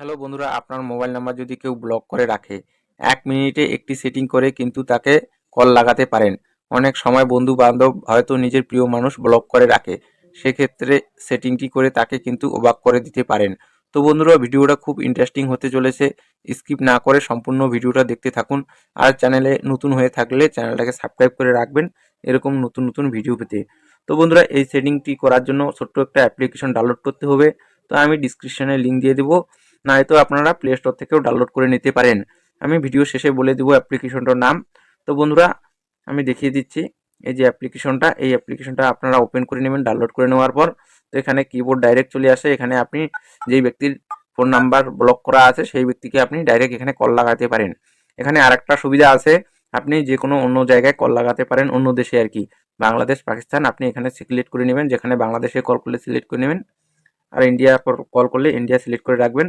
Hello বন্ধুরা, আপনার mobile number যদি কেউ ব্লক করে রাখে, এক মিনিটে একটি সেটিং করে কিন্তু তাকে কল লাগাতে পারেন। অনেক সময় বন্ধু বান্ধব হয়তো নিজের প্রিয় মানুষ ব্লক করে রাখে, সেক্ষেত্রে সেটিংটি করে তাকে কিন্তু অবাক করে দিতে পারেন। তো বন্ধুরা, ভিডিওটা খুব ইন্টারেস্টিং হতে চলেছে। স্কিপ না করে সম্পূর্ণ ভিডিওটা দেখতে থাকুন। আর চ্যানেলে নতুন হয়ে থাকলে চ্যানেলটাকে সাবস্ক্রাইব করে রাখবেন এরকম নতুন নতুন ভিডিও পেতে। তো বন্ধুরা, এই সেটিংটি করার জন্য ছোট্ট একটা অ্যাপ্লিকেশন ডাউনলোড করতে হবে। তো আমি ডিসক্রিপশানে লিঙ্ক দিয়ে দেবো। নয়তো আপনারা প্লে স্টোর থেকেও ডাউনলোড করে নিতে পারেন। আমি ভিডিও শেষে বলে দেবো অ্যাপ্লিকেশনটার নাম। তো বন্ধুরা, আমি দেখিয়ে দিচ্ছি এই যে অ্যাপ্লিকেশনটা এই অ্যাপ্লিকেশনটা আপনারা ওপেন করে নেবেন ডাউনলোড করে নেওয়ার পর। তো এখানে কিবোর্ড ডাইরেক্ট চলে আসে। এখানে আপনি যেই ব্যক্তির ফোন নাম্বার ব্লক করা আছে, সেই ব্যক্তিকে আপনি ডাইরেক্ট এখানে কল লাগাতে পারেন। এখানে আরেকটা সুবিধা আছে। আপনি যে কোনো অন্য জায়গায় কল লাগাতে পারেন, অন্য দেশে আর কি। বাংলাদেশ, পাকিস্তান, আপনি এখানে সিলেক্ট করে নেবেন। যেখানে বাংলাদেশে কল করলে সিলেক্ট করে নেবেন। আর ইন্ডিয়া কল করলে ইন্ডিয়া সিলেক্ট করে রাখবেন।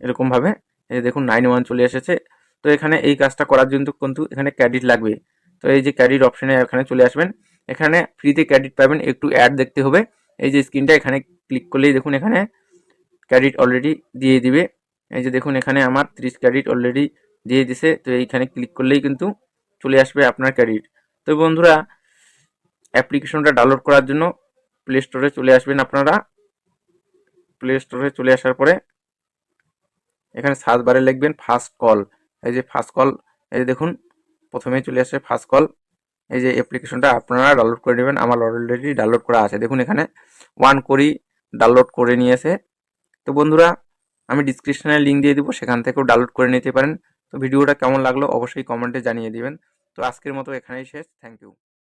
এরকমভাবে। এই দেখুন নাইন ওয়ান চলে এসেছে। তো এখানে এই কাজটা করার জন্য কিন্তু এখানে ক্রেডিট লাগবে। তো এই যে ক্রেডিট অপশানে এখানে চলে আসবেন। এখানে ফ্রিতে ক্রেডিট পাবেন, একটু অ্যাড দেখতে হবে। এই যে স্ক্রিনটা এখানে ক্লিক করলেই দেখুন, এখানে ক্রেডিট অলরেডি দিয়ে দিবে। এই যে দেখুন, এখানে আমার ত্রিশ ক্রেডিট অলরেডি দিয়ে দিছে। তো এইখানে ক্লিক করলেই কিন্তু চলে আসবে আপনার ক্রেডিট তো বন্ধুরা অ্যাপ্লিকেশনটা ডাউনলোড করার জন্য প্লে স্টোরে চলে আসবেন আপনারা। প্লে স্টোরে চলে আসার পরে এখানে সার্চ বারে লিখবেন ফার্স্ট কল এই যে ফার্স্ট কল এই দেখুন, প্রথমেই চলে আসে ফার্স্ট কল এই যে অ্যাপ্লিকেশনটা আপনারা ডাউনলোড করে নেবেন, আমার অলরেডি ডাউনলোড করা আছে। দেখুন এখানে ওয়ান করি ডাউনলোড করে নিয়েছে। তো বন্ধুরা, আমি ডিসক্রিপশনে লিঙ্ক দিয়ে দিব, সেখান থেকেও ডাউনলোড করে নিতে পারেন। তো ভিডিওটা কেমন লাগল অবশ্যই কমেন্টে জানিয়ে দিবেন। তো আজকের মতো এখানেই শেষ। Thank you